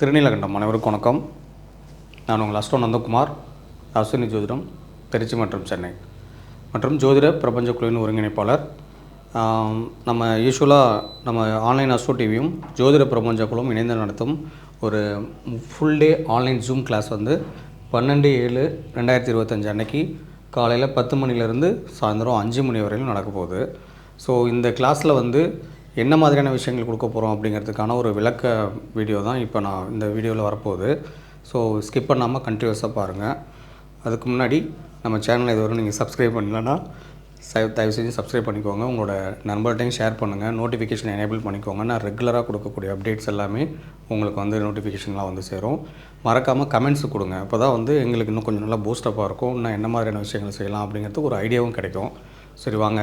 திருநீலகண்டம் அனைவருக்கும் வணக்கம். நான் உங்கள் அஸ்டோ நந்தகுமார் அஸ்வினி ஜோதிடம் திருச்சி மற்றும் சென்னை. மற்றும் ஜோதிட பிரபஞ்ச குழுவின் ஒருங்கிணைப்பாளர். நம்ம யூஸ்வலாக நம்ம ஆன்லைன் அஸ்டோ டிவியும் ஜோதிட பிரபஞ்ச குழுவும் இணைந்து நடத்தும் ஒரு full day online Zoom class வந்து பன்னெண்டு ஏழு ரெண்டாயிரத்தி இருபத்தஞ்சு அன்னைக்கு காலையில் பத்து மணிலேருந்து சாயந்தரம் அஞ்சு மணி வரையிலும் நடக்க போகுது. ஸோ இந்த கிளாஸில் வந்து என்ன மாதிரியான விஷயங்கள் கொடுக்க போகிறோம் அப்படிங்கிறதுக்கான ஒரு விளக்க வீடியோ தான் இப்போ நான் இந்த வீடியோவில் வரப்போகுது. ஸோ ஸ்கிப் பண்ணாமல் கண்டினியூஸாக பாருங்கள் அதுக்கு முன்னாடி நம்ம சேனலை இதுவரை நீங்கள் சப்ஸ்கிரைப் பண்ணலன்னா தயவு செஞ்சு சப்ஸ்கிரைப் பண்ணிக்கோங்க. உங்களோட நண்பர்கிட்டையும் ஷேர் பண்ணுங்கள் நோட்டிஃபிகேஷன் எனேபிள் பண்ணிக்கோங்க. நான் ரெகுலராக கொடுக்கக்கூடிய அப்டேட்ஸ் எல்லாமே உங்களுக்கு வந்து நோட்டிஃபிகேஷன்லாம் வந்து சேரும். மறக்காமல் கமெண்ட்ஸ் கொடுங்க. அப்போ தான் வந்து எங்களுக்கு இன்னும் கொஞ்சம் நல்லா பூஸ்டப்பாக இருக்கும். இன்னும் என்ன மாதிரியான விஷயங்கள் செய்யலாம் அப்படிங்கிறதுக்கு ஒரு ஐடியாவும் கிடைக்கும். சரி வாங்க.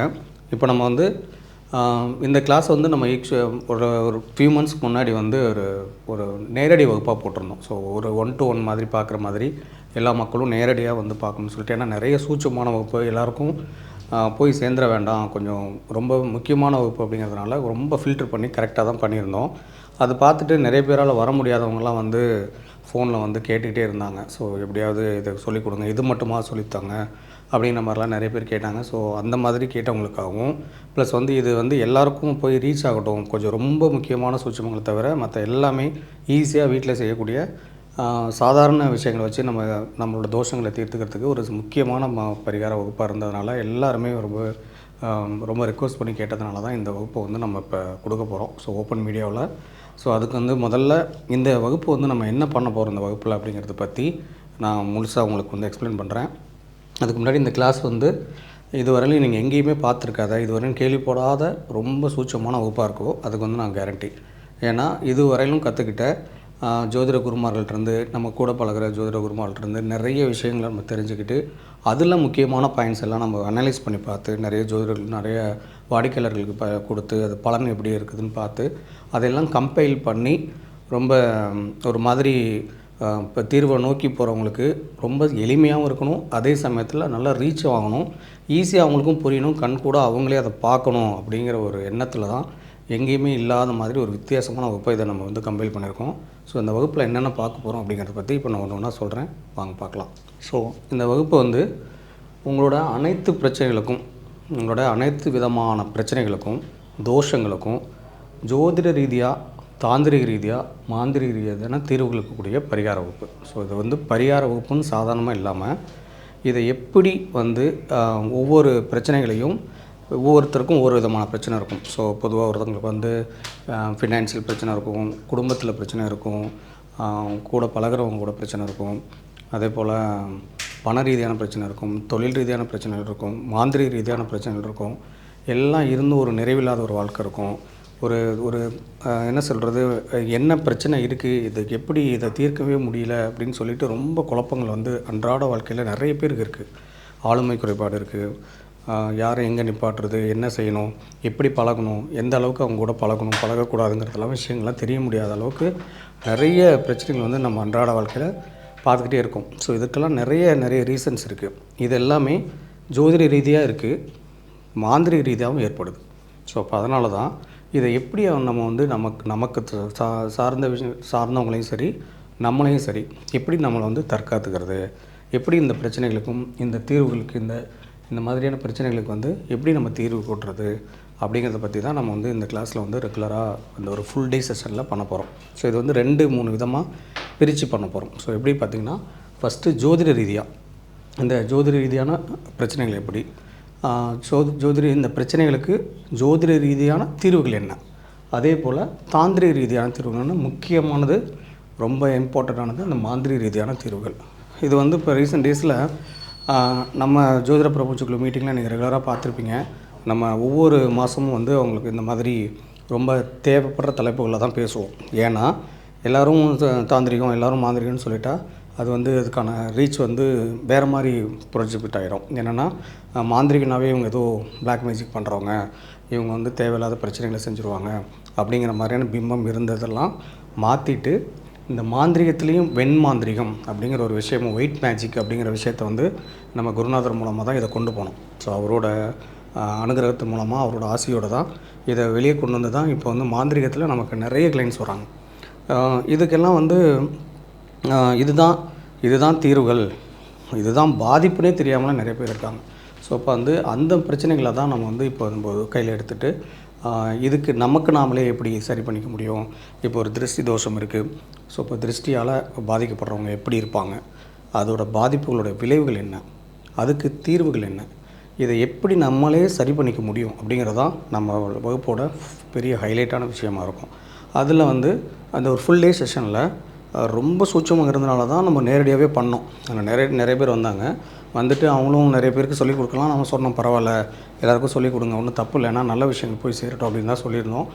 இப்போ நம்ம வந்து இந்த கிளாஸ் வந்து நம்ம ஈக்ஷு ஒரு ஒரு ஃபியூ மந்த்ஸ்க்கு முன்னாடி வந்து ஒரு ஒரு நேரடி வகுப்பாக போட்டிருந்தோம். ஸோ ஒரு ஒன் டு ஒன் மாதிரி பார்க்குற மாதிரி எல்லா மக்களும் நேரடியாக வந்து பார்க்கணும்னு சொல்லிட்டு. ஏன்னா நிறைய சூட்சமான வகுப்பு எல்லாருக்கும் போய் சேர்ந்துட வேண்டாம். கொஞ்சம் ரொம்ப முக்கியமான வகுப்பு அப்படிங்கிறதுனால ரொம்ப ஃபில்டர் பண்ணி கரெக்டாக தான் பண்ணியிருந்தோம். அது பார்த்துட்டு நிறைய பேரால் வர முடியாதவங்கலாம் வந்து ஃபோனில் வந்து கேட்டுக்கிட்டே இருந்தாங்க. ஸோ எப்படியாவது இதை சொல்லிக் கொடுங்க. இது மட்டுமா சொல்லித்தாங்க அப்படிங்கிற மாதிரிலாம் நிறைய பேர் கேட்டாங்க. ஸோ அந்த மாதிரி கேட்டவங்களுக்காகவும் ப்ளஸ் வந்து இது வந்து எல்லாருக்கும் போய் ரீச் ஆகட்டும். கொஞ்சம் ரொம்ப முக்கியமான சூட்சமங்களை தவிர மற்ற எல்லாமே ஈஸியாக வீட்டில் செய்யக்கூடிய சாதாரண விஷயங்களை வச்சு நம்ம நம்மளோட தோஷங்களை தீர்த்துக்கிறதுக்கு ஒரு முக்கியமான ம பரிகார வகுப்பாக இருந்ததுனால எல்லாருமே ரொம்ப ரொம்ப ரெக்வஸ்ட் பண்ணி கேட்டதுனால தான் இந்த வகுப்பை வந்து நம்ம இப்போ கொடுக்க போகிறோம் ஸோ ஓப்பன் மீடியாவில் ஸோ அதுக்கு வந்து முதல்ல இந்த வகுப்பு வந்து நம்ம என்ன பண்ண போகிறோம் இந்த வகுப்பில் அப்படிங்கிறத பற்றி நான் முழுசாக உங்களுக்கு வந்து எக்ஸ்பிளைன் பண்ணுறேன் அதுக்கு முன்னாடி இந்த கிளாஸ் வந்து இதுவரையிலும் நீங்கள் எங்கேயுமே பார்த்துருக்காத இதுவரையும் கேள்விப்படாத ரொம்ப சூட்சமான வகுப்பாக இருக்கும் அதுக்கு வந்து நான் கேரண்டி ஏன்னா இதுவரையிலும் கற்றுக்கிட்ட ஜோதிட குருமார்கள்ட்டருந்து நம்ம கூட பழகுற ஜோதிட குருமார்கள்ட்டருந்து நிறைய விஷயங்களை நம்ம தெரிஞ்சுக்கிட்டு அதில் முக்கியமான பாயிண்ட்ஸ் எல்லாம் நம்ம அனலைஸ் பண்ணி பார்த்து நிறைய ஜோதிடர்கள் நிறைய வாடிக்கையாளர்களுக்கு ப கொடுத்து அது பலன் எப்படி இருக்குதுன்னு பார்த்து அதெல்லாம் கம்பைல் பண்ணி ரொம்ப ஒரு மாதிரி இப்போ தீர்வை நோக்கி போகிறவங்களுக்கு ரொம்ப எளிமையாகவும் இருக்கணும். அதே சமயத்தில் நல்லா ரீச் ஆகணும் ஈஸியாக அவங்களுக்கும் புரியணும். கண் கூட அவங்களே அதை பார்க்கணும் அப்படிங்கிற ஒரு எண்ணத்தில் தான் எங்கேயுமே இல்லாத மாதிரி ஒரு வித்தியாசமான வகுப்பை இதை நம்ம வந்து கம்பைல் பண்ணியிருக்கோம். ஸோ இந்த வகுப்பில் என்னென்ன பார்க்க போகிறோம் அப்படிங்கிறத பற்றி இப்போ நான் ஒன்று ஒன்றா சொல்கிறேன் வாங்க பார்க்கலாம். ஸோ இந்த வகுப்பு வந்து உங்களோட அனைத்து பிரச்சனைகளுக்கும் உங்களோட அனைத்து விதமான பிரச்சனைகளுக்கும் தோஷங்களுக்கும் ஜோதிட ரீதியாக தாந்திரிக ரீதியாக மாந்திரிக ரீதியான தீர்வு கூடிய பரிகார வகுப்பு. ஸோ இது வந்து பரிகார வகுப்புன்னு சாதாரணமாக இல்லாமல் இதை எப்படி வந்து ஒவ்வொரு பிரச்சனைகளையும் ஒவ்வொருத்தருக்கும் ஒவ்வொரு விதமான பிரச்சனை இருக்கும். ஸோ பொதுவாக ஒருத்தவங்களுக்கு வந்து ஃபினான்ஷியல் பிரச்சனை இருக்கும் குடும்பத்தில் பிரச்சனை இருக்கும் கூட பழகுறவங்க கூட பிரச்சனை இருக்கும். அதே போல் பண ரீதியான பிரச்சனை இருக்கும் தொழில் ரீதியான பிரச்சனைகள் இருக்கும் மாந்திரிக ரீதியான பிரச்சனைகள் இருக்கும். எல்லாம் இருந்தும் ஒரு நிறைவில்லாத ஒரு வாழ்க்கை இருக்கும். ஒரு ஒரு என்ன சொல்கிறது என்ன பிரச்சனை இருக்குது இது எப்படி இதை தீர்க்கவே முடியல அப்படின்னு சொல்லிட்டு ரொம்ப குழப்பங்கள் வந்து அன்றாட வாழ்க்கையில் நிறைய பேருக்கு இருக்குது ஆளுமை குறைபாடு இருக்குது யாரை எங்கே நிப்பாட்டுறது என்ன செய்யணும் எப்படி பழகணும் எந்த அளவுக்கு அவங்க கூட பழகணும் பழகக்கூடாதுங்கிறதெல்லாம் விஷயங்கள்லாம் தெரிய முடியாத அளவுக்கு நிறைய பிரச்சனைகள் வந்து நம்ம அன்றாட வாழ்க்கையில் பார்த்துக்கிட்டே இருக்கோம். ஸோ இதுக்கெல்லாம் நிறைய நிறைய ரீசன்ஸ் இருக்குது இது எல்லாமே ஜோதிட ரீதியாக இருக்குது மாந்திரிக ரீதியாகவும் ஏற்படுது. ஸோ அப்போ அதனால தான் இதை எப்படி நம்ம வந்து நமக்கு நமக்கு சா சார்ந்த விஷயம் சார்ந்தவங்களையும் சரி நம்மளையும் சரி எப்படி நம்மளை வந்து தற்காத்துக்கிறது? எப்படி இந்த பிரச்சனைகளுக்கும் இந்த தீர்வுகளுக்கு இந்த இந்த மாதிரியான பிரச்சனைகளுக்கு வந்து எப்படி நம்ம தீர்வு கூட்டுறது? அப்படிங்கிறத பற்றி தான் நம்ம வந்து இந்த கிளாஸில் வந்து ரெகுலராக இந்த ஒரு ஃபுல் டே செஷனில் பண்ண போகிறோம் ஸோ இது வந்து ரெண்டு மூணு விதமாக பிரித்து பண்ண போகிறோம் ஸோ எப்படி பார்த்திங்கன்னா ஃபஸ்ட்டு ஜோதிட ரீதியாக இந்த ஜோதிட ரீதியான பிரச்சனைகள் எப்படி? ஜோதி ஜோதிட இந்த பிரச்சனைகளுக்கு ஜோதிட ரீதியான தீர்வுகள் என்ன? அதே போல் தாந்திரிக ரீதியான தீர்வுகள்னு முக்கியமானது ரொம்ப இம்பார்ட்டண்ட்டானது அந்த மாந்திரிக ரீதியான தீர்வுகள். இது வந்து இப்போ ரீசெண்ட் டேஸில் நம்ம ஜோதிட பிரபஞ்சக்குழு மீட்டிங்கில் நீங்கள் ரெகுலராக பார்த்துருப்பீங்க. நம்ம ஒவ்வொரு மாதமும் வந்து அவங்களுக்கு இந்த மாதிரி ரொம்ப தேவைப்படுற தலைப்புகளில் தான் பேசுவோம். ஏன்னா எல்லோரும் தாந்திரிகம் எல்லாரும் மாந்திரிகம்னு சொல்லிட்டா அது வந்து அதுக்கான ரீச் வந்து வேறு மாதிரி ப்ரொஜெக்ட் ஆகிடும் என்னென்னா மாந்திரிகனாவே இவங்க ஏதோ பிளாக் மேஜிக் பண்ணுறவங்க இவங்க வந்து தேவையில்லாத பிரச்சனைகளை செஞ்சுருவாங்க. அப்படிங்கிற மாதிரியான பிம்பம் இருந்ததெல்லாம் மாற்றிட்டு இந்த மாந்திரிகத்துலேயும் வெண் மாந்திரிகம் அப்படிங்கிற ஒரு விஷயமும் ஒயிட் மேஜிக் அப்படிங்கிற விஷயத்தை வந்து நம்ம குருநாதர் மூலமாக தான் இதை கொண்டு போனோம். ஸோ அவரோட அனுகிரகத்து மூலமாக அவரோட ஆசையோடு தான் இதை வெளியே கொண்டு வந்து தான் இப்போ வந்து மாந்திரிகத்தில் நமக்கு நிறைய கிளைண்ட்ஸ் வராங்க. இதுக்கெல்லாம் வந்து இதுதான் இதுதான் தீர்வுகள். இதுதான் பாதிப்புனே தெரியாமலாம் நிறைய பேர் இருக்காங்க. ஸோ அப்போ வந்து அந்த பிரச்சனைகளை தான் நம்ம வந்து இப்போ நம்ம கையில் எடுத்துகிட்டு இதுக்கு நமக்கு நாமளே எப்படி சரி பண்ணிக்க முடியும்? இப்போ ஒரு திருஷ்டி தோஷம் இருக்குது ஸோ இப்போ திருஷ்டியால் பாதிக்கப்படுறவங்க எப்படி இருப்பாங்க? அதோட பாதிப்புகளோட விளைவுகள் என்ன? அதுக்கு தீர்வுகள் என்ன? இதை எப்படி நம்மளே சரி பண்ணிக்க முடியும்? அப்படிங்கிறதான் நம்ம வகுப்போட பெரிய ஹைலைட்டான விஷயமா இருக்கும். அதில் வந்து அந்த ஒரு ஃபுல் டே செஷனில் ரொம்ப சூட்சமாக இருந்தனால தான் நம்ம நேரடியாகவே பண்ணோம். அங்கே நிறைய நிறைய பேர் வந்தாங்க. வந்துட்டு அவங்களும் நிறைய பேருக்கு சொல்லிக் கொடுக்கலாம். நம்ம சொன்னோம் பரவாயில்ல எல்லாருக்கும் சொல்லிக் கொடுங்க. ஒன்றும் தப்பு இல்லைன்னா நல்ல விஷயங்கள் போய் சேரட்டும் அப்படின்னு தான் சொல்லியிருந்தோம்.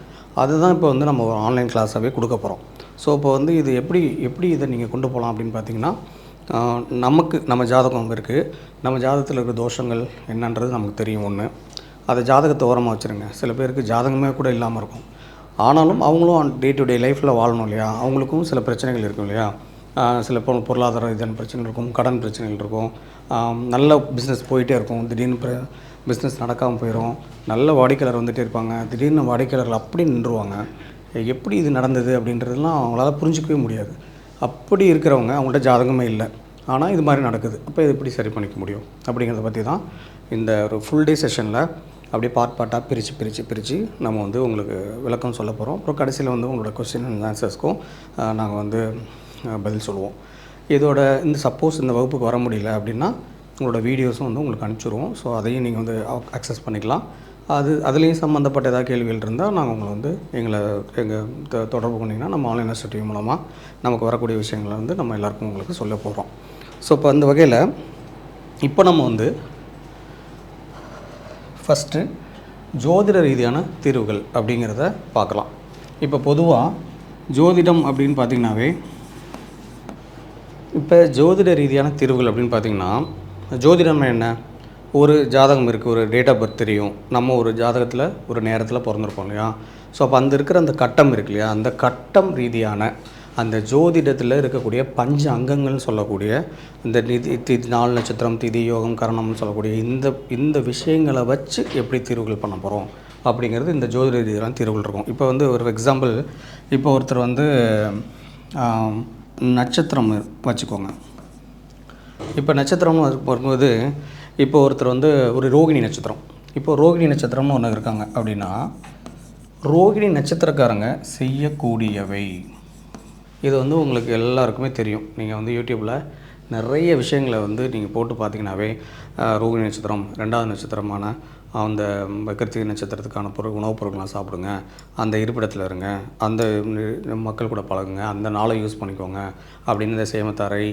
அதுதான் இப்போ வந்து நம்ம ஆன்லைன் கிளாஸாகவே கொடுக்க போகிறோம் ஸோ இப்போ வந்து இது எப்படி எப்படி இதை நீங்கள் கொண்டு போகலாம் அப்படின்னு பார்த்தீங்கன்னா நமக்கு நம்ம ஜாதகம் இருக்குது நம்ம ஜாதகத்தில் இருக்கிற தோஷங்கள் என்னன்றது நமக்கு தெரியும் ஒன்று அதை ஜாதகத்தை ஓரமாக வச்சுருங்க. சில பேருக்கு ஜாதகமே கூட இல்லாமல் இருக்கும். ஆனாலும் அவங்களும் டே டு டே லைஃப்பில் வாழணும் இல்லையா? அவங்களுக்கும் சில பிரச்சனைகள் இருக்கும் இல்லையா? சில பொ பொருளாதார இதன் பிரச்சனைகள் இருக்கும் கடன் பிரச்சனைகள் இருக்கும். நல்ல பிஸ்னஸ் போயிட்டே இருக்கும். திடீர்னு பிஸ்னஸ் நடக்காமல் போயிடும் நல்ல வாடிக்கையாளர் வந்துகிட்டே இருப்பாங்க. திடீர்னு வாடிக்கையாளர்கள் அப்படி நின்றுவாங்க. எப்படி இது நடந்தது அப்படின்றதுலாம் அவங்களால புரிஞ்சிக்கவே முடியாது. அப்படி இருக்கிறவங்க அவங்கள்ட்ட ஜாதகமே இல்லை. ஆனால் இது மாதிரி நடக்குது. அப்போ இது எப்படி சரி பண்ணிக்க முடியும்? அப்படிங்கிறத பற்றி தான் இந்த ஒரு ஃபுல் டே செஷனில் அப்படியே பார்ட் பார்ட்டாக பிரித்து பிரித்து பிரித்து நம்ம வந்து உங்களுக்கு விளக்கம் சொல்ல போகிறோம் அப்புறம் கடைசியில் வந்து உங்களோட கொஸ்டின் அண்ட் ஆன்சர்ஸ்க்கும் நாங்கள் வந்து பதில் சொல்லுவோம். இதோட இந்த சப்போஸ் இந்த வகுப்புக்கு வர முடியல அப்படின்னா உங்களோட வீடியோஸும் வந்து உங்களுக்கு அனுப்பிச்சிடுவோம் ஸோ அதையும் நீங்கள் வந்து அக்சஸ் பண்ணிக்கலாம். அது அதுலேயும் சம்மந்தப்பட்ட ஏதாவது கேள்விகள் இருந்தால் நாங்கள் உங்களை வந்து எங்களை எங்கள் தொடர்பு பண்ணிங்கன்னா நம்ம ஆன்லைன் இன்ஸ்டியூட் மூலமாக நமக்கு வரக்கூடிய விஷயங்களை வந்து நம்ம எல்லாருக்கும் உங்களுக்கு சொல்ல போகிறோம் ஸோ இப்போ அந்த வகையில் இப்போ நம்ம வந்து ஃபஸ்ட்டு ஜோதிட ரீதியான தீர்வுகள் அப்படிங்கிறத பார்க்கலாம். இப்போ பொதுவாக ஜோதிடம் அப்படின்னு பார்த்திங்கனாவே இப்போ ஜோதிட ரீதியான தீர்வுகள் அப்படின்னு பார்த்தீங்கன்னா ஜோதிடம் என்ன? ஒரு ஜாதகம் இருக்குது ஒரு டேட் ஆஃப் பர்த் தெரியும். நம்ம ஒரு ஜாதகத்தில் ஒரு நேரத்தில் பிறந்திருப்போம் இல்லையா? ஸோ அப்போ அந்த இருக்கிற அந்த கட்டம் இருக்கு இல்லையா? அந்த கட்டம் ரீதியான அந்த ஜோதிடத்தில் இருக்கக்கூடிய பஞ்ச அங்கங்கள்னு சொல்லக்கூடிய இந்த நிதி தி நாலு நட்சத்திரம் திதி யோகம் கரணம்னு சொல்லக்கூடிய இந்த இந்த விஷயங்களை வச்சு எப்படி தீர்வுகள் பண்ண போகிறோம் அப்படிங்கிறது இந்த ஜோதிட ரீதியான தீர்வுகள் இருக்கும். இப்போ வந்து ஒரு எக்ஸாம்பிள் இப்போ ஒருத்தர் வந்து நட்சத்திரம் வச்சுக்கோங்க. இப்போ நட்சத்திரம்னு வரும்போது இப்போ ஒருத்தர் வந்து ஒரு ரோகிணி நட்சத்திரம். இப்போ ரோகிணி நட்சத்திரம்னு ஒன்று இருக்காங்க. அப்படின்னா ரோகிணி நட்சத்திரக்காரங்க செய்யக்கூடியவை. இது வந்து உங்களுக்கு எல்லாருக்குமே தெரியும். நீங்கள் வந்து யூடியூப்பில் நிறைய விஷயங்களை வந்து நீங்கள் போட்டு பார்த்தீங்கன்னாவே அஹ், ரோகிணி நட்சத்திரம் ரெண்டாவது நட்சத்திரமான அந்த கிருத்திகை நட்சத்திரத்துக்கான பொருள் உணவுப் பொருட்கள்லாம் சாப்பிடுங்க. அந்த இருப்பிடத்தில் இருங்க. அந்த மக்கள் கூட பழகுங்க. அந்த நாளை யூஸ் பண்ணிக்கோங்க. அப்படின்னு இந்த சேமத்தாரை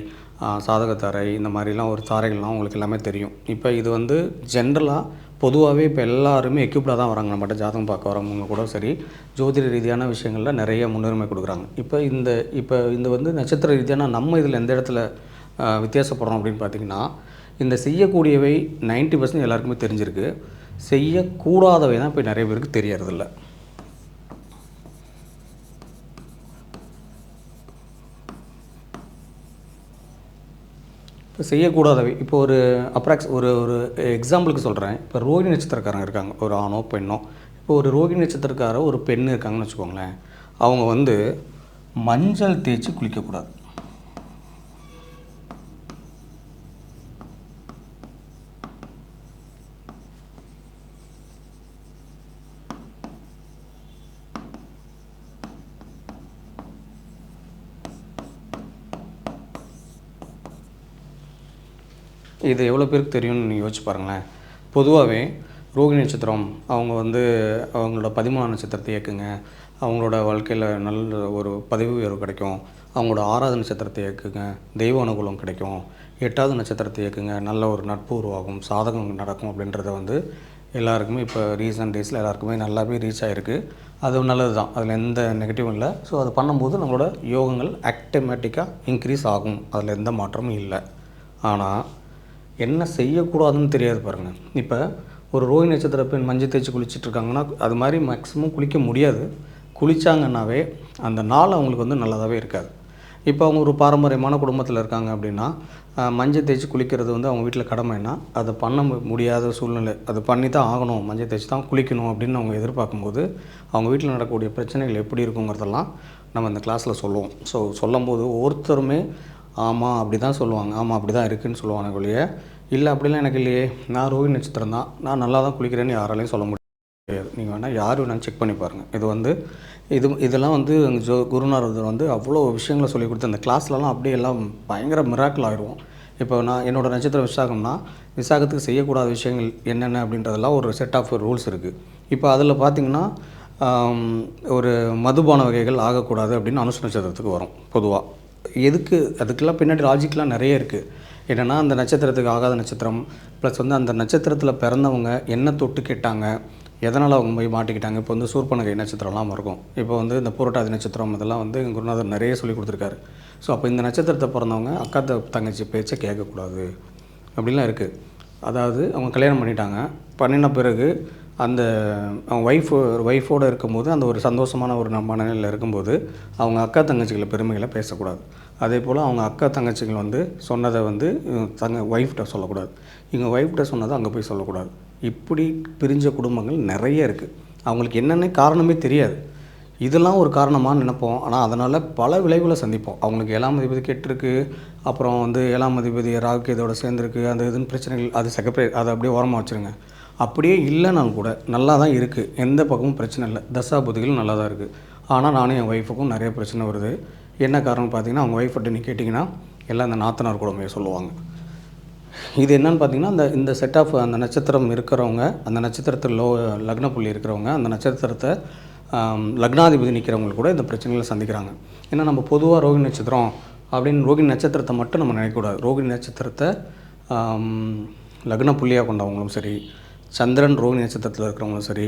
சாதகத்தாரை இந்த மாதிரிலாம் ஒரு தாரைகள்லாம் உங்களுக்கு எல்லாமே தெரியும். இப்போ இது வந்து ஜென்ரலாக பொதுவாகவே இப்போ எல்லாருமே எக்யூப்டாக தான் வராங்க. நம்மகிட்ட ஜாதகம் பார்க்க வரவங்க கூட சரி ஜோதிட ரீதியான விஷயங்களில் நிறைய முன்னுரிமை கொடுக்குறாங்க. இப்போ இந்த இப்போ இந்த வந்து நட்சத்திர ரீதியான நம்ம இதில் எந்த இடத்துல வித்தியாசப்படுறோம் அப்படின்னு பார்த்தீங்கன்னா இந்த செய்யக்கூடியவை 90% பர்சன்ட் எல்லாருக்குமே தெரிஞ்சிருக்கு. செய்யக்கூடாதவை தான் இப்போ நிறைய பேருக்கு தெரியறதில்ல. செய்யக்கூடாதவை. இப்போ ஒரு அப்ராக்ஸ் ஒரு ஒரு எக்ஸாம்பிளுக்கு சொல்கிறேன் இப்போ ரோகிணி நட்சத்திரக்காரங்க இருக்காங்க. ஒரு ஆணோ பெண்ணோ. இப்போ ஒரு ரோகிணி நட்சத்திரக்கார ஒரு பெண் இருக்காங்கன்னு வச்சுக்கோங்களேன். அவங்க வந்து மஞ்சள் தேய்ச்சி குளிக்கக்கூடாது. இது எவ்வளோ பேருக்கு தெரியும்னு நீங்கள் யோசிச்சு பாருங்களேன். பொதுவாகவே ரோகிணி நட்சத்திரம் அவங்க வந்து அவங்களோட பதிமூணாம் நட்சத்திரத்தை இயக்குங்க. அவங்களோட வாழ்க்கையில் நல்ல ஒரு பதவி உயர்வு கிடைக்கும். அவங்களோட ஆறாவது நட்சத்திரத்தை இயக்குங்க. தெய்வ அனுகூலம் கிடைக்கும். எட்டாவது நட்சத்திரத்தை இயக்குங்க. நல்ல ஒரு நட்பு உருவாகும். சாதகம் நடக்கும் அப்படின்றத வந்து எல்லாருக்குமே இப்போ ரீசன்ட் டேஸில் எல்லாருக்குமே நல்லாவே ரீச் ஆகிருக்கு அது நல்லது தான் அதில் எந்த நெகட்டிவும் இல்லை. ஸோ அது பண்ணும்போது நம்மளோட யோகங்கள் ஆட்டோமேட்டிக்காக இன்க்ரீஸ் ஆகும். அதில் எந்த மாற்றமும் இல்லை. ஆனால் என்ன செய்யக்கூடாதுன்னு தெரியாது பாருங்கள் இப்போ ஒரு ரோஹி நட்சத்திர பெண் மஞ்சள் தேய்ச்சி குளிச்சிட்ருக்காங்கன்னா அது மாதிரி மேக்ஸிமம் குளிக்க முடியாது. குளித்தாங்கன்னாவே அந்த நாள் அவங்களுக்கு வந்து நல்லதாகவே இருக்காது. இப்போ அவங்க ஒரு பாரம்பரியமான குடும்பத்தில் இருக்காங்க அப்படின்னா மஞ்சள் தேய்ச்சி குளிக்கிறது வந்து அவங்க வீட்டில் கடமைன்னா அதை பண்ண முடியாத சூழ்நிலை அது பண்ணி தான் ஆகணும். மஞ்சள் தேய்ச்சி தான் குளிக்கணும் அப்படின்னு அவங்க எதிர்பார்க்கும்போது அவங்க வீட்டில் நடக்கக்கூடிய பிரச்சனைகள் எப்படி இருக்குங்கிறதெல்லாம் நம்ம இந்த கிளாஸில் சொல்லுவோம். ஸோ சொல்லும்போது ஒவ்வொருத்தருமே ஆமாம் அப்படி தான் சொல்லுவாங்க. ஆமாம் அப்படி தான் இருக்குதுன்னு சொல்லுவாங்க ஒழிய இல்லை அப்படிலாம் எனக்கு இல்லையே. நான் ரோஹி நட்சத்திரம் தான். நான் நல்லா தான் குளிக்கிறேன்னு யாராலையும் சொல்ல முடியாது. நீங்கள் வேணால் யார் வேணாலும் செக் பண்ணி பாருங்கள் இது வந்து இது இதெல்லாம் வந்து ஜோ குருநாதர் வந்து அவ்வளோ விஷயங்களை சொல்லி கொடுத்து அந்த கிளாஸ்லலாம் அப்படியே எல்லாம் பயங்கர மிராக்கிள் ஆயிடுவோம் இப்போ நான் என்னோடய நட்சத்திரம் விசாகம்னா விசாகத்துக்கு செய்யக்கூடாத விஷயங்கள் என்னென்ன அப்படின்றதெல்லாம் ஒரு செட் ஆஃப் ரூல்ஸ் இருக்குது இப்போ அதில் பார்த்திங்கன்னா ஒரு மதுபான வகைகள் ஆகக்கூடாது அப்படின்னு அனுசு நட்சத்திரத்துக்கு வரும் பொதுவாக எதுக்கு? அதுக்கெல்லாம் பின்னாடி லாஜிக்லாம் நிறைய இருக்குது என்னென்னா அந்த நட்சத்திரத்துக்கு ஆகாத நட்சத்திரம் ப்ளஸ் வந்து அந்த நட்சத்திரத்தில் பிறந்தவங்க என்ன தொட்டு கேட்டாங்க எதனால் அவங்க போய் மாட்டிக்கிட்டாங்க? இப்போ வந்து சூர்பனகை நட்சத்திரம்லாம் இருக்கும். இப்போ வந்து இந்த புரட்டாதி நட்சத்திரம் இதெல்லாம் வந்து எங்கள் குருநாதர் நிறைய சொல்லி கொடுத்துருக்காரு. ஸோ அப்போ இந்த நட்சத்திரத்தை பிறந்தவங்க அக்கா த- தங்கச்சி பேச்சை கேட்கக்கூடாது அப்படிலாம் இருக்குது அதாவது அவங்க கல்யாணம் பண்ணிட்டாங்க. பண்ணின பிறகு அந்த அவங்க ஒய்ஃபு ஒய்ஃபோடு இருக்கும்போது அந்த ஒரு சந்தோஷமான ஒரு மனநிலையில் இருக்கும்போது அவங்க அக்கா தங்கச்சிகளை பெருமைகளை பேசக்கூடாது. அதே போல் அவங்க அக்கா தங்கச்சிகள் வந்து சொன்னதை வந்து தங்க ஒய்ஃப்கிட்ட சொல்லக்கூடாது. இவங்க ஒய்ஃப்கிட்ட சொன்னதை அங்கே போய் சொல்லக்கூடாது. இப்படி பிரிஞ்ச குடும்பங்கள் நிறைய இருக்குது அவங்களுக்கு என்னென்ன காரணமே தெரியாது. இதெல்லாம் ஒரு காரணமாக நினைப்போம். ஆனால் அதனால் பல விளைவுகளை சந்திப்போம். அவங்களுக்கு ஏழாம் அதிபதி கெட்டிருக்கு. அப்புறம் வந்து ஏழாம் அதிபதி ராகு இதோட சேர்ந்துருக்கு. அந்த இதுன்னு பிரச்சனைகள் அது செகப்பரேட் அதை அப்படியே ஓரமாக வச்சுருங்க. அப்படியே இல்லைனாலும் கூட நல்லா தான் இருக்குது எந்த பக்கமும் பிரச்சனை இல்லை. தசாபுதிகளும் நல்லா தான் இருக்குது ஆனால் நானும் என் ஒய்ஃபுக்கும் நிறைய பிரச்சனை வருது. என்ன காரணம் பார்த்தீங்கன்னா அவங்க ஒய்ஃப்ட்டு நீ கேட்டிங்கன்னா எல்லாம் அந்த நாத்தனார் குடும்பமே சொல்லுவாங்க. இது என்னன்னு பார்த்தீங்கன்னா அந்த இந்த செட் ஆஃப் அந்த நட்சத்திரம் இருக்கிறவங்க அந்த நட்சத்திரத்தில் லோ லக்ன புள்ளி இருக்கிறவங்க அந்த நட்சத்திரத்தை லக்னாதிபதி நிற்கிறவங்க கூட இந்த பிரச்சனைகளை சந்திக்கிறாங்க. ஏன்னா நம்ம பொதுவாக ரோகிணி நட்சத்திரம் அப்படின்னு ரோகிணி நட்சத்திரத்தை மட்டும் நம்ம நினைக்கக்கூடாது. ரோகிணி நட்சத்திரத்தை லக்ன புள்ளியாக கொண்டவங்களும் சரி சந்திரன் ரோகிணி நட்சத்திரத்தில் இருக்கிறவங்களும் சரி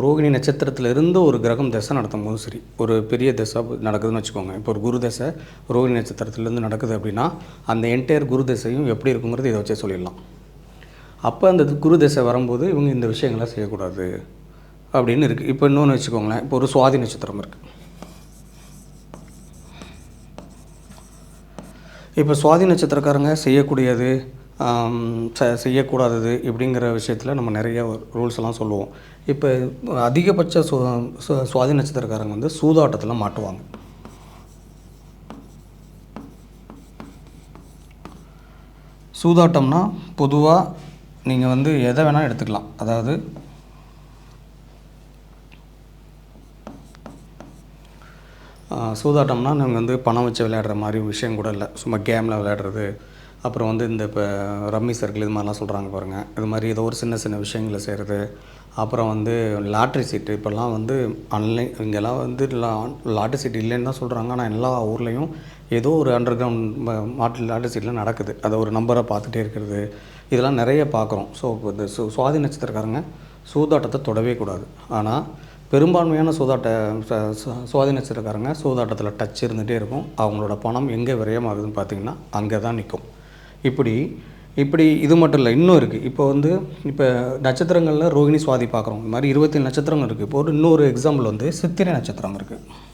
ரோகிணி நட்சத்திரத்தில் இருந்து ஒரு கிரகம் தசை நடத்தும் போதும் சரி. ஒரு பெரிய தசை நடக்குதுன்னு வச்சுக்கோங்க. இப்போ ஒரு குரு தசை ரோகிணி நட்சத்திரத்துலேருந்து நடக்குது அப்படின்னா அந்த என்டையர் குரு தசையும் எப்படி இருக்குங்கிறது இதை வச்சே சொல்லிடலாம். அப்போ அந்த குரு தசை வரும்போது இவங்க இந்த விஷயங்களை செய்யக்கூடாது அப்படின்னு இருக்குது இப்போ இன்னொன்று வச்சுக்கோங்களேன். இப்போ ஒரு சுவாதி நட்சத்திரம் இருக்குது இப்போ சுவாதி நட்சத்திரக்காரங்க செய்யக்கூடியது செய்யக்கூடாதது இப்படிங்கிற விஷயத்தில் நம்ம நிறைய ரூல்ஸ் எல்லாம் சொல்லுவோம். இப்போ அதிகபட்ச சு சுவாதி நட்சத்திரக்காரங்க வந்து சூதாட்டத்தில் மாட்டுவாங்க. சூதாட்டம்னா பொதுவாக நீங்கள் வந்து எதை வேணால் எடுத்துக்கலாம். அதாவது சூதாட்டம்னா நாங்கள் வந்து பணம் வச்சு விளையாடுற மாதிரி விஷயம் கூட இல்லை. சும்மா கேமில் விளையாடுறது. அப்புறம் வந்து இந்த இப்போ ரம்மி சர்க்கிள் இது மாதிரிலாம் சொல்கிறாங்க பாருங்கள் இது மாதிரி ஏதோ ஒரு சின்ன சின்ன விஷயங்களை செய்கிறது அப்புறம் வந்து லாட்ரி சீட்டு இப்போல்லாம் வந்து ஆன்லைன் இங்கெல்லாம் வந்து லாட்ரி சீட்டு இல்லைன்னு தான் சொல்கிறாங்க ஆனால் எல்லா ஊர்லேயும் ஏதோ ஒரு அண்டர் கிரவுண்ட் மாட்டு லாட்ரி சீட்டில் நடக்குது. அதை ஒரு நம்பரை பார்த்துட்டே இருக்கிறது. இதெல்லாம் நிறைய பார்க்குறோம். ஸோ இந்த சு சுவாதி நட்சத்திரக்காரங்க சூதாட்டத்தை தொடவே கூடாது. ஆனால் பெரும்பான்மையான சூதாட்ட சுவாதி நட்சத்திரக்காரங்க சூதாட்டத்தில் டச் இருந்துகிட்டே இருக்கும். அவங்களோட பணம் எங்கே விரயமாகுதுன்னு பார்த்தீங்கன்னா அங்கே தான் நிற்கும் இப்படி இப்படி இது மட்டும் இல்லை இன்னும் இருக்குது இப்போ வந்து இப்போ நட்சத்திரங்களில் ரோகிணி சுவாதி பார்க்குறோம் இந்த மாதிரி இருபத்தி நட்சத்திரங்கள் இருக்குது இப்போ ஒரு இன்னொரு எக்ஸாம்பிள் வந்து சித்திரை நட்சத்திரம் இருக்குது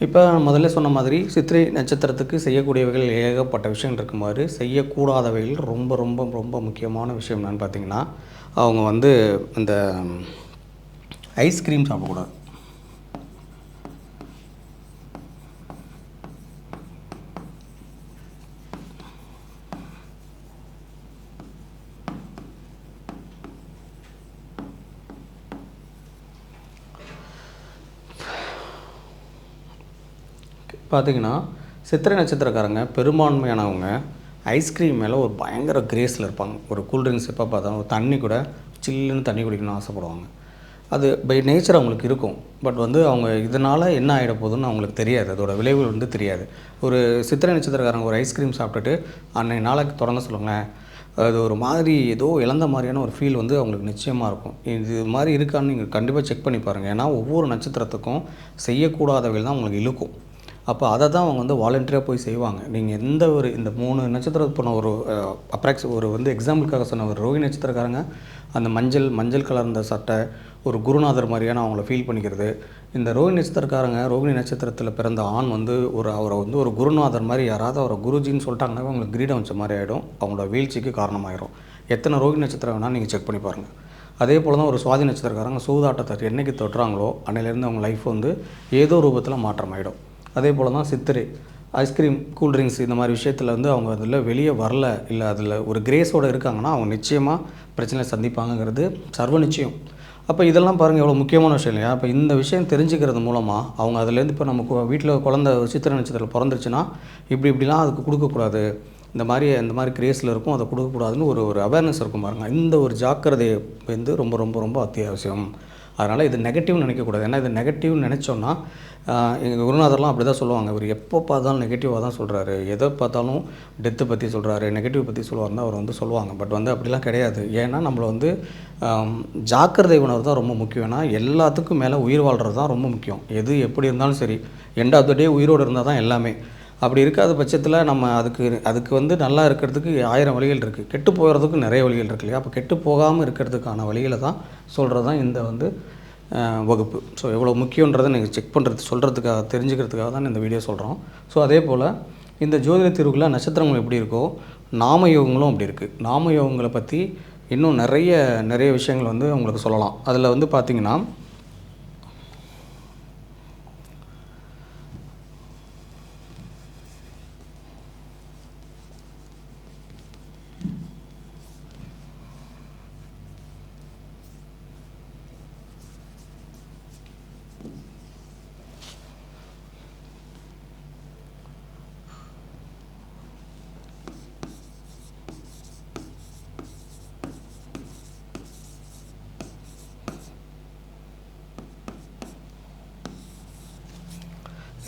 இப்போ முதல்ல சொன்ன மாதிரி சித்திரை நட்சத்திரத்துக்கு செய்யக்கூடியவைகள் ஏகப்பட்ட விஷயங்கள் இருக்குமாறு செய்யக்கூடாதவைகள் ரொம்ப ரொம்ப ரொம்ப முக்கியமான விஷயம் என்னென்னு பார்த்தீங்கன்னா அவங்க வந்து இந்த ஐஸ்கிரீம் சாப்பிடக்கூடாது. பார்த்தீங்கன்னா சித்திரை நட்சத்திரக்காரங்க பெரும்பான்மையானவங்க ஐஸ்கிரீம் மேலே ஒரு பயங்கர கிரேஸில் இருப்பாங்க. ஒரு கூல்ட்ரிங்க்ஸ் எப்போ பார்த்தா ஒரு தண்ணி கூட சில்லுன்னு தண்ணி குடிக்கணும்னு ஆசைப்படுவாங்க. அது பை நேச்சர் அவங்களுக்கு இருக்கும். பட் வந்து அவங்க இதனால் என்ன ஆகிட போகுதுன்னு அவங்களுக்கு தெரியாது. அதோட விளைவுகள் வந்து தெரியாது. ஒரு சித்திரை நட்சத்திரக்காரங்க ஒரு ஐஸ்கிரீம் சாப்பிட்டுட்டு அன்னைக்கு நாளைக்கு தொடங்க சொல்லுங்களேன். அது ஒரு மாதிரி ஏதோ இழந்த மாதிரியான ஒரு ஃபீல் வந்து அவங்களுக்கு நிச்சயமாக இருக்கும். இது மாதிரி இருக்கான்னு நீங்கள் கண்டிப்பாக செக் பண்ணி பாருங்கள் ஏன்னா ஒவ்வொரு நட்சத்திரத்துக்கும் செய்யக்கூடாதவைகள் தான் அவங்களுக்கு இழுக்கும். அப்போ அதை தான் அவங்க வந்து வாலண்டியராக போய் செய்வாங்க. நீங்கள் எந்த ஒரு இந்த மூணு நட்சத்திரம் போன ஒரு அப்ராக்ஸ் ஒரு வந்து எக்ஸாம்பிளுக்காக சொன்ன ஒரு ரோஹி நட்சத்திரக்காரங்க அந்த மஞ்சள் மஞ்சள் கலர்ந்த சட்டை ஒரு குருநாதர் மாதிரியான அவங்கள ஃபீல் பண்ணிக்கிறது. இந்த ரோஹி நட்சத்திரக்காரங்க ரோகிணி நட்சத்திரத்தில் பிறந்த ஆண் வந்து ஒரு அவரை வந்து ஒரு குருநாதர் மாதிரி யாராவது அவரை குருஜின்னு சொல்லிட்டாங்கன்னா அவங்களுக்கு கிரீடம் வச்ச மாதிரி ஆகிடும் அவங்களோட வீழ்ச்சிக்கு காரணமாயிடும் எத்தனை ரோஹி நட்சத்திரம் வேணால் நீங்கள் செக் பண்ணி பாருங்கள் அதே போல் தான் ஒரு சுவாதி நட்சத்திரக்காரங்க சூதாட்டத்தை என்றைக்கு தொட்டுறாங்களோ அன்னையிலேருந்து அவங்க லைஃப் வந்து ஏதோ ரூபத்தில் மாற்றமாயிடும். அதே போல் தான் சித்திரை ஐஸ்கிரீம் கூல்ட்ரிங்க்ஸ் இந்த மாதிரி விஷயத்தில் வந்து அவங்க அதில் வெளியே வரல. இல்லை அதில் ஒரு கிரேஸோடு இருக்காங்கன்னா அவங்க நிச்சயமாக பிரச்சனை சந்திப்பாங்கங்கிறது சர்வ நிச்சயம். அப்போ இதெல்லாம் பாருங்கள் எவ்வளோ முக்கியமான விஷயம் இல்லையா? அப்போ இந்த விஷயம் தெரிஞ்சுக்கிறது மூலமாக அவங்க அதுலேருந்து இப்போ நம்ம வீட்டில் குழந்த சித்திரை நட்சத்திரத்தில் பிறந்துருச்சுன்னா இப்படி இப்படிலாம் அதுக்கு கொடுக்கக்கூடாது இந்த மாதிரி இந்த மாதிரி கிரேஸில் இருக்கும் அதை கொடுக்கக்கூடாதுன்னு ஒரு ஒரு அவேர்னஸ் இருக்கும் பாருங்கள் இந்த ஒரு ஜாக்கிரதை வந்து ரொம்ப ரொம்ப ரொம்ப அத்தியாவசியம். அதனால் இது நெகட்டிவ்னு நினைக்கக்கூடாது. ஏன்னா இது நெகட்டிவ்னு நினச்சோன்னா எங்கள் குருநாதர்லாம் அப்படி தான் சொல்லுவாங்க. அவர் எப்போ பார்த்தாலும் நெகட்டிவாக தான் சொல்கிறாரு எதை பார்த்தாலும் டெத்தை பற்றி சொல்கிறாரு நெகட்டிவ் பற்றி சொல்லுவார்னு அவர் வந்து சொல்லுவாங்க. பட் வந்து அப்படிலாம் கிடையாது. ஏன்னா நம்மளை வந்து ஜாக்கிரதை உணர்வு தான் ரொம்ப முக்கியம். ஏன்னா எல்லாத்துக்கும் மேலே உயிர் வாழ்கிறது தான் ரொம்ப முக்கியம். எது எப்படி இருந்தாலும் சரி. எண்ட் ஆஃப் த டே உயிரோடு இருந்தால் தான் எல்லாமே. அப்படி இருக்காத பட்சத்தில் நம்ம அதுக்கு அதுக்கு வந்து நல்லா இருக்கிறதுக்கு ஆயிரம் வழிகள் இருக்குது கெட்டு போகிறதுக்கும் நிறைய வழிகள் இருக்கு இல்லையா? அப்போ கெட்டு போகாமல் இருக்கிறதுக்கான வழிகளை தான் சொல்கிறது தான் இந்த வந்து வகுப்பு. ஸோ எவ்வளோ முக்கியன்றதை நீங்கள் செக் பண்ணுறது சொல்கிறதுக்காக தெரிஞ்சுக்கிறதுக்காக தான் இந்த வீடியோ சொல்கிறோம் ஸோ அதே போல் இந்த ஜோதிட தீர்வுக்குள்ள நட்சத்திரங்கள் எப்படி இருக்கோ நாம யோகங்களும் அப்படி இருக்குது நாம யோகங்களை பற்றி இன்னும் நிறைய நிறைய விஷயங்கள் வந்து உங்களுக்கு சொல்லலாம். அதில் வந்து பார்த்திங்கன்னா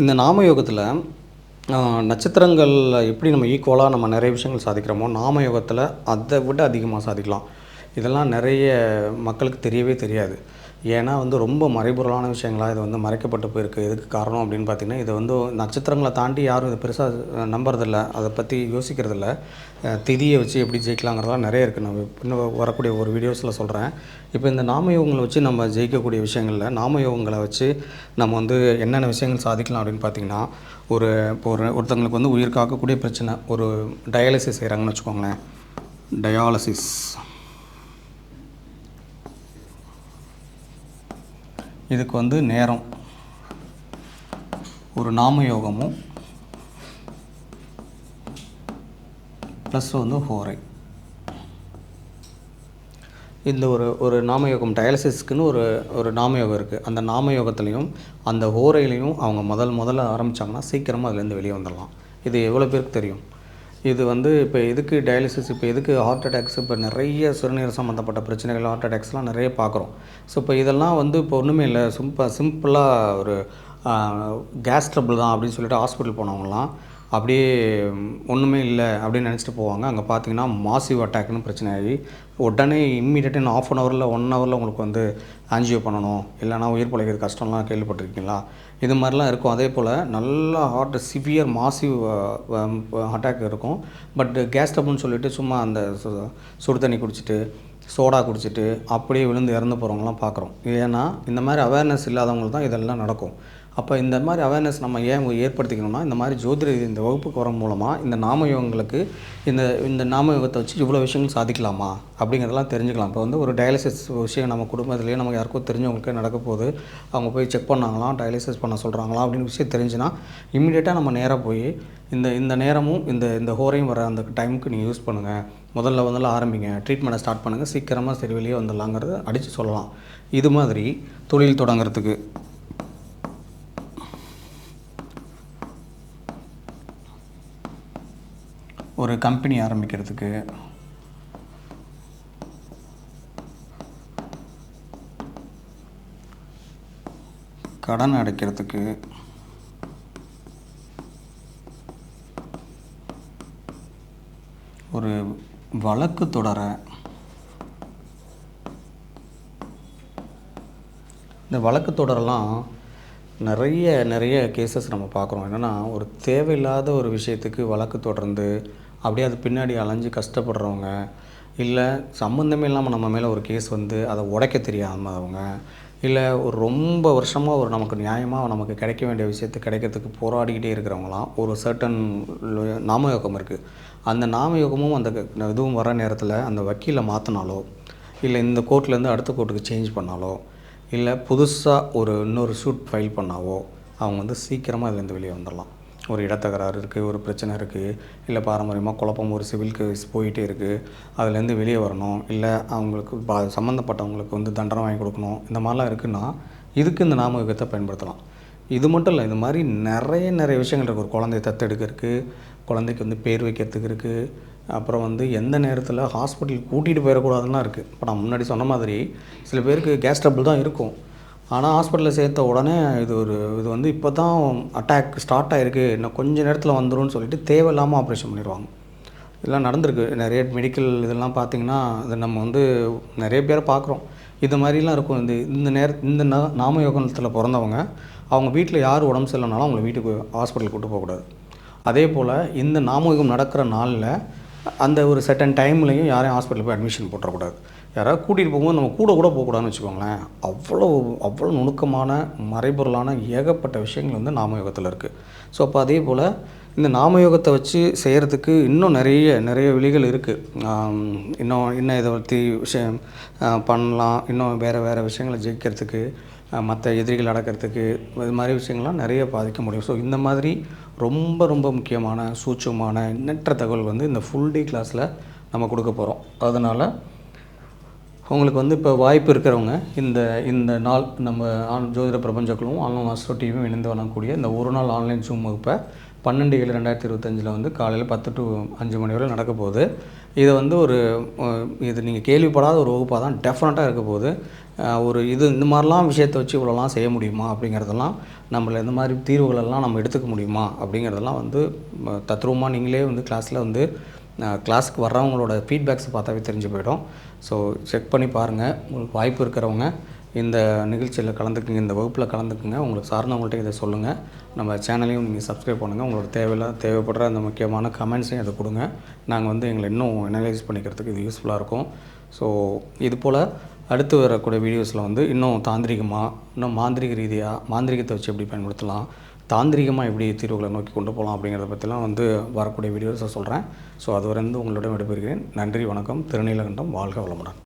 இந்த நாம நட்சத்திரங்கள் எப்படி நம்ம ஈக்குவலாக நம்ம நிறைய விஷயங்கள் சாதிக்கிறோமோ நாமயோகத்தில் அதை விட அதிகமாக சாதிக்கலாம். இதெல்லாம் நிறைய மக்களுக்கு தெரியவே தெரியாது. ஏன்னா வந்து ரொம்ப மறைபொருளான விஷயங்களா இது வந்து மறைக்கப்பட்டு போயிருக்கு. எதுக்கு காரணம் அப்படின்னு பார்த்தீங்கன்னா இது வந்து நட்சத்திரங்களை தாண்டி யாரும் இதை பெருசாக நம்புறதில்ல. அதை பற்றி யோசிக்கிறதில்ல. திதியை வச்சு எப்படி ஜெயிக்கலாங்கிறதெல்லாம் நிறைய இருக்குது நான் இன்னும் வரக்கூடிய ஒரு வீடியோஸில் சொல்கிறேன் இப்போ இந்த நாமயோகங்களை வச்சு நம்ம ஜெயிக்கக்கூடிய விஷயங்களில் நாமயோகங்களை வச்சு நம்ம வந்து என்னென்ன விஷயங்கள் சாதிக்கலாம் அப்படின்னு பார்த்தீங்கன்னா ஒரு இப்போ ஒரு ஒருத்தங்களுக்கு வந்து உயிர் காக்கக்கூடிய பிரச்சனை ஒரு டயாலிசிஸ் செய்கிறாங்கன்னு வச்சுக்கோங்களேன். டயாலிசிஸ். இதுக்கு வந்து நேரம். ஒரு நாம யோகமும் ப்ளஸ் வந்து ஹோரை. இந்த ஒரு ஒரு நாமயோகம் டயாலிசிஸ்க்குன்னு ஒரு ஒரு நாமயோகம் இருக்குது அந்த நாமயோகத்துலேயும் அந்த ஹோரையிலையும் அவங்க முதல் முதல்ல ஆரம்பித்தாங்கன்னா சீக்கிரமாக அதுலேருந்து வெளியே வந்துடலாம். இது எவ்வளோ பேருக்கு தெரியும்? இது வந்து இப்போ எதுக்கு டயாலிசிஸ் இப்போ எதுக்கு ஹார்ட் அட்டாக்ஸ் இப்போ நிறைய சிறுநீர் சம்மந்தப்பட்ட பிரச்சனைகள் ஹார்ட் அட்டாக்ஸ்லாம் நிறைய பார்க்குறோம். ஸோ இப்போ இதெல்லாம் வந்து இப்போ ஒன்றுமே இல்லை. சிம்பிள் சிம்பிளாக ஒரு கேஸ் ட்ரபிள் தான் அப்படின்னு சொல்லிட்டு ஹாஸ்பிட்டல் போனவங்களாம் அப்படியே ஒன்றுமே இல்லை அப்படின்னு நினச்சிட்டு போவாங்க. அங்கே பார்த்தீங்கன்னா மாசிவ் அட்டாக்னு பிரச்சனை ஆகி உடனே இம்மீடியட்டாக இன்னும் ஆஃப் அன் ஹவரில் ஒன் ஹவரில் உங்களுக்கு வந்து ஆன்ஜியோ பண்ணணும். இல்லைனா உயிர் பிழைக்கிறது கஷ்டம்லாம் கேள்விப்பட்டிருக்கீங்களா? இது மாதிரிலாம் இருக்கும். அதே போல் நல்லா ஹார்ட் சிவியர் மாசிவ் அட்டாக் இருக்கும். பட் கேஸ் டப்புன்னு சொல்லிட்டு சும்மா அந்த சு- சுடு தண்ணி குடிச்சிட்டு சோடா குடிச்சிட்டு அப்படியே விழுந்து இறந்து போகிறவங்களாம் பார்க்குறோம் ஏன்னா இந்த மாதிரி அவேர்னஸ் இல்லாதவங்களுக்கு தான் இதெல்லாம் நடக்கும். அப்போ இந்த மாதிரி அவேர்னஸ் நம்ம ஏன் ஏற்படுத்திக்கணும்னா இந்த மாதிரி ஜோதிட இந்த வகுப்புக்கு வர மூலமாக இந்த நாமயோகங்களுக்கு இந்த இந்த நாமயோகத்தை வச்சு இவ்வளோ விஷயங்கள் சாதிக்கலாமா? அப்படிங்கிறதெல்லாம் தெரிஞ்சுக்கலாம். இப்போ வந்து ஒரு டயாலிசிஸ் விஷயம் நம்ம குடும்பத்துலேயே நமக்கு யாருக்கோ தெரிஞ்சவங்களுக்கு நடக்க போகுது. அவங்க போய் செக் பண்ணாங்களாம் டயாலிசிஸ் பண்ண சொல்கிறாங்களா அப்படின்னு விஷயம் தெரிஞ்சுன்னா இம்மிடியேட்டாக நம்ம நேராக போய் இந்த இந்த நேரமும் இந்த இந்த ஹோரையும் வர அந்த டைமுக்கு நீங்கள் யூஸ் பண்ணுங்கள் முதல்ல முதல்ல ஆரம்பிங்க. ட்ரீட்மெண்ட்டை ஸ்டார்ட் பண்ணுங்கள் சீக்கிரமாக சரி வெளியே வந்துடலாங்கிறத அடித்து சொல்லலாம். இது மாதிரி தொழில் தொடங்குறதுக்கு ஒரு கம்பெனி ஆரம்பிக்கிறதுக்கு. கடன் அடைக்கிறதுக்கு. ஒரு வழக்கு தொடர. இந்த வழக்கு தொடரெல்லாம் நிறைய நிறைய கேசஸ் நம்ம பார்க்குறோம். என்னென்னா ஒரு தேவையில்லாத ஒரு விஷயத்துக்கு வழக்கு தொடர்ந்து அப்படியே அது பின்னாடி அலைஞ்சு கஷ்டப்படுறவங்க இல்லை சம்மந்தமே இல்லாமல் நம்ம மேலே ஒரு கேஸ் வந்து அதை உடைக்க தெரியாமவங்க இல்லை ஒரு ரொம்ப வருஷமாக ஒரு நமக்கு நியாயமாக நமக்கு கிடைக்க வேண்டிய விஷயத்தை கிடைக்கிறதுக்கு போராடிக்கிட்டே இருக்கிறவங்களாம் ஒரு சர்டன் நாமயோகம் இருக்குது அந்த நாமயோகமும் அந்த க- இதுவும் வர நேரத்தில் அந்த வக்கீலை மாற்றினாலோ இல்லை இந்த கோர்ட்லேருந்து அடுத்த கோர்ட்டுக்கு சேஞ்ச் பண்ணாலோ இல்லை புதுசாக ஒரு இன்னொரு சூட் ஃபைல் பண்ணாவோ அவங்க வந்து சீக்கிரமாக இதுலேருந்து வெளியே வந்துடலாம் ஒரு இடத்தகராறு இருக்குது ஒரு பிரச்சனை இருக்குது இல்லை பாரம்பரியமாக குழப்பம் ஒரு சிவில் கேஸ் போயிட்டே இருக்குது அதுலேருந்து வெளியே வரணும் இல்லை அவங்களுக்கு பா சம்மந்தப்பட்டவங்களுக்கு வந்து தண்டனை வாங்கி கொடுக்கணும் இந்த மாதிரிலாம் இருக்குன்னா இதுக்கு இந்த நாமகத்தை பயன்படுத்தலாம். இது மட்டும் இல்லை இந்த மாதிரி நிறைய நிறைய விஷயங்கள் இருக்குது ஒரு குழந்தைய தத்தெடுக்கிறதுக்கு குழந்தைக்கு வந்து பேர் வைக்கிறதுக்கு இருக்குது அப்புறம் வந்து எந்த நேரத்தில் ஹாஸ்பிட்டல் கூட்டிகிட்டு போயிடக்கூடாதுலாம் இருக்குது இப்போ நான் முன்னாடி சொன்ன மாதிரி சில பேருக்கு கேஸ் ட்ரபிள் தான் இருக்கும். ஆனால் ஹாஸ்பிட்டலில் சேர்த்த உடனே இது ஒரு இது வந்து இப்போ தான் அட்டாக் ஸ்டார்ட் ஆகிருக்கு இன்னும் கொஞ்ச நேரத்தில் வந்துரும்னு சொல்லிட்டு தேவையில்லாமல் ஆப்ரேஷன் பண்ணிடுவாங்க இதெல்லாம் நடந்திருக்கு. நிறைய மெடிக்கல் இதெல்லாம் பார்த்திங்கன்னா இது நம்ம வந்து நிறைய பேரை பார்க்குறோம் இது மாதிரிலாம் இருக்கும். இந்த இந்த நேர இந்த நா நாமயோகத்தில் பிறந்தவங்க அவங்க வீட்டில் யார் உடம்பு சரியில்லைனாலும் அவங்கள வீட்டுக்கு ஹாஸ்பிட்டல் கூட்டு போகக்கூடாது அதே போல் இந்த நாமயோகம் நடக்கிற நாளில் அந்த ஒரு செட்டன் டைம்லையும் யாரையும் ஹாஸ்பிட்டல் போய் அட்மிஷன் போட்டுறக்கூடாது. யாராவது கூட்டிகிட்டு போகும்போது நம்ம கூட கூட போகக்கூடாதுன்னு வச்சுக்கோங்களேன். அவ்வளோ அவ்வளோ நுணுக்கமான மறைபொருளான ஏகப்பட்ட விஷயங்கள் வந்து நாமயோகத்தில் இருக்குது ஸோ அப்போ அதே போல் இந்த நாமயோகத்தை வச்சு செய்கிறதுக்கு இன்னும் நிறைய நிறைய வழிகள் இருக்குது இன்னும் இன்னும் இதை பற்றி விஷயம் பண்ணலாம். இன்னும் வேறு வேறு விஷயங்களை ஜெயிக்கிறதுக்கு மற்ற எதிரிகள் அடக்கிறதுக்கு இது மாதிரி விஷயங்கள்லாம் நிறைய பாதிக்க முடியும். ஸோ இந்த மாதிரி ரொம்ப ரொம்ப முக்கியமான சூட்சமான எண்ணற்ற தகவல் வந்து இந்த ஃபுல் டே கிளாஸில் நம்ம கொடுக்க போகிறோம் அதனால் உங்களுக்கு வந்து இப்போ வாய்ப்பு இருக்கிறவங்க இந்த இந்த நாள் நம்ம ஆன் ஜோதிட பிரபஞ்சங்களும் ஆன்லைன் ஆஸ்ட்ரோ டிவியும் இணைந்து வரக்கூடிய இந்த ஒரு நாள் ஆன்லைன் ஜூம் வகுப்பை பன்னெண்டு ஏழு ரெண்டாயிரத்தி இருபத்தஞ்சில் வந்து காலையில் பத்து டு அஞ்சு மணி வரை நடக்க போகுது. இதை வந்து ஒரு இது நீங்கள் கேள்விப்படாத ஒரு வகுப்பாக தான் டெஃபினட்டாக இருக்க போகுது. ஒரு இது இந்த மாதிரிலாம் விஷயத்தை வச்சு இவ்வளோலாம் செய்ய முடியுமா அப்படிங்கிறதெல்லாம் நம்மள இந்த மாதிரி தீர்வுகளெல்லாம் நம்ம எடுத்துக்க முடியுமா அப்படிங்கிறதெல்லாம் வந்து தத்ரூபமாக நீங்களே வந்து கிளாஸில் வந்து கிளாஸுக்கு வர்றவங்களோட ஃபீட்பேக்ஸ் பார்த்தாவே தெரிஞ்சு போயிடும். ஸோ செக் பண்ணி பாருங்கள் உங்களுக்கு வாய்ப்பு இருக்கிறவங்க இந்த நிகழ்ச்சியில் கலந்துக்குங்க இந்த வகுப்பில் கலந்துக்குங்க. உங்களுக்கு சார்ந்தவங்கள்ட்ட இதை சொல்லுங்கள் நம்ம சேனலையும் நீங்கள் சப்ஸ்கிரைப் பண்ணுங்கள் உங்களுக்கு தேவையில்ல தேவைப்படுற அந்த முக்கியமான கமெண்ட்ஸையும் அதை கொடுங்க. நாங்கள் வந்து எங்களை இன்னும் அனலைஸ் பண்ணிக்கிறதுக்கு இது யூஸ்ஃபுல்லாக இருக்கும். ஸோ இது போல் அடுத்து வரக்கூடிய வீடியோஸில் வந்து இன்னும் தாந்திரிகமாக இன்னும் மாந்திரிக ரீதியாக மாந்திரிகத்தை வச்சு எப்படி பயன்படுத்தலாம் தாந்திரிகமாக எப்படி தீர்வுகளை நோக்கி கொண்டு போகலாம் அப்படிங்கிறத பற்றிலாம் வந்து வரக்கூடிய வீடியோஸை சொல்கிறேன் ஸோ அதுவரை வந்து உங்களிடம் விடைபெறுகிறேன். நன்றி வணக்கம். திருநீலகண்டம். வாழ்க வளமுடன்.